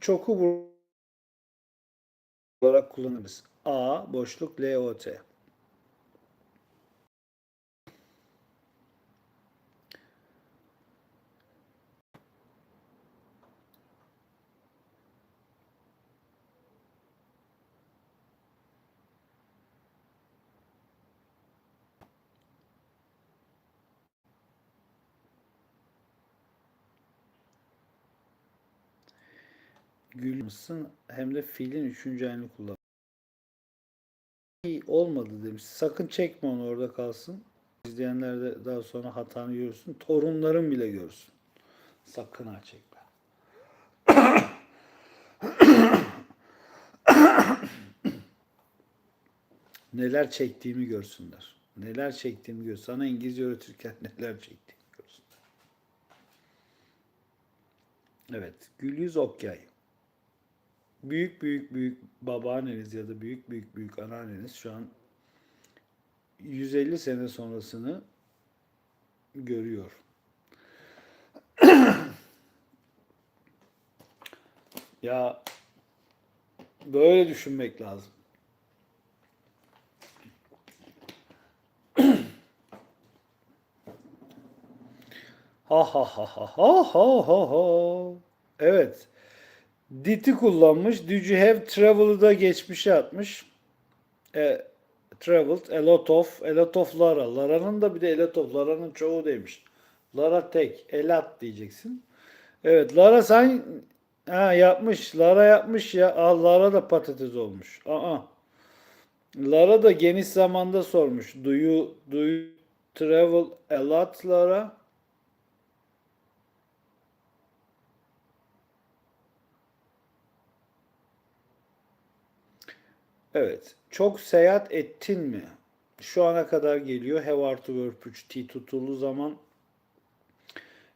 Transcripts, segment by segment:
Çoku olarak kullanırız. A boşluk LOT. Gül mısın hem de fiilin üçüncü halini kullan. İyi olmadı demiş. Sakın çekme onu orada kalsın. İzleyenler de daha sonra hatanı görsün. Torunların bile görsün. Sakın ha çekme. neler çektiğimi görsünler. Neler çektiğimi görsün. Sana İngilizce öğretirken neler çektiğimi görsünler. Evet. Gül yüz okyay. Büyük büyük büyük babaanneniz ya da büyük büyük büyük anneanneniz şu an 150 sene sonrasını görüyor. ya böyle düşünmek lazım. Ha ha ha ha ha ha ha ha. Evet. Did'i kullanmış. Did you have travel'ı da geçmişe atmış. E, traveled a lot of a lot of Lara. Lara'nın da bir de a lot of. Lara'nın çoğu demiş. Lara tek. A lot diyeceksin. Evet Lara sen ha, yapmış. Lara yapmış ya. Aa, Lara da patates olmuş. Aa. Lara da geniş zamanda sormuş. Do you, do you travel a lot Lara? Evet. Çok seyahat ettin mi? Şu ana kadar geliyor. Have artı verb 3 T tutulu zaman.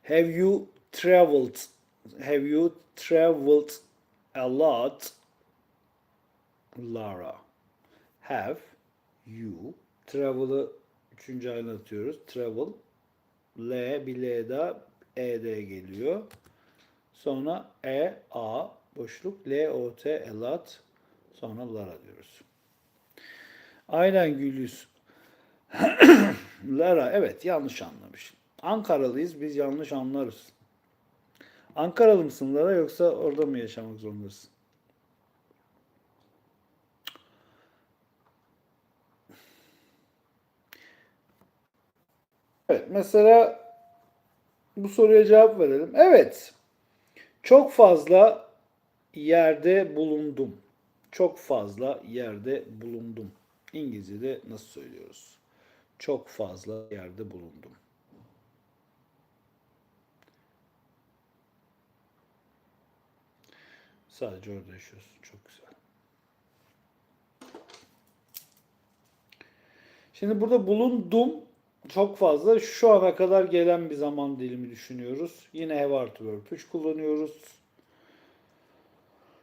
Have you traveled? Have you traveled a lot? Lara. Have you travel'ı üçüncü haline atıyoruz. Travel. L bir L daha E D geliyor. Sonra E A boşluk L O T a lot Sonra Lara diyoruz. Aynen Gülüz. Lara evet yanlış anlamış. Ankaralıyız biz yanlış anlarız. Ankaralı mısın Lara yoksa orada mı yaşamak zorundasın? Evet mesela bu soruya cevap verelim. Evet. Çok fazla yerde bulundum çok fazla yerde bulundum. İngilizce'de nasıl söylüyoruz? Çok fazla yerde bulundum. Sadece orada yaşıyorsun. Çok güzel. Şimdi burada bulundum çok fazla şu ana kadar gelen bir zaman dilimi düşünüyoruz. Yine have artı verb 3 kullanıyoruz.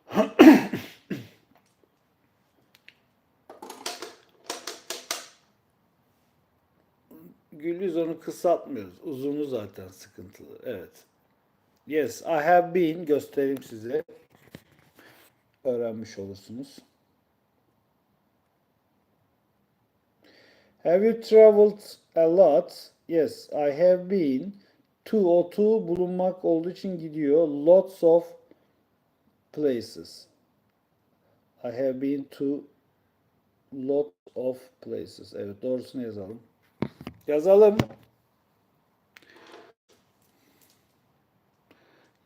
Güliz onu kısaltmıyoruz. Uzunu zaten sıkıntılı. Evet. Yes, I have been göstereyim size. Öğrenmiş olursunuz. Have you traveled a lot? Yes, I have been. To o to bulunmak olduğu için gidiyor. Lots of places. I have been to lot of places. Evet doğrusunu yazalım. Yazalım.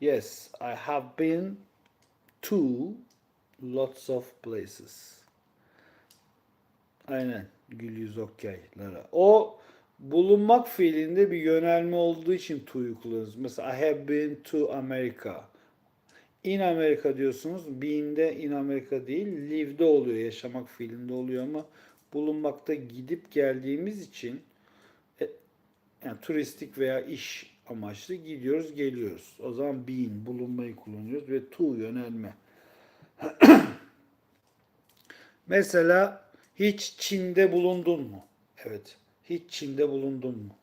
Yes, I have been to lots of places. Aynen. Gül yüz okyaylara. O bulunmak fiilinde bir yönelme olduğu için to'yu kullanırız. Mesela I have been to America. In America diyorsunuz. Been'de in America değil, live'de oluyor. Yaşamak fiilinde oluyor ama bulunmakta gidip geldiğimiz için yani turistik veya iş amaçlı gidiyoruz geliyoruz. O zaman being bulunmayı kullanıyoruz ve to yönelme. Mesela hiç Çin'de bulundun mu? Evet. Hiç Çin'de bulundun mu?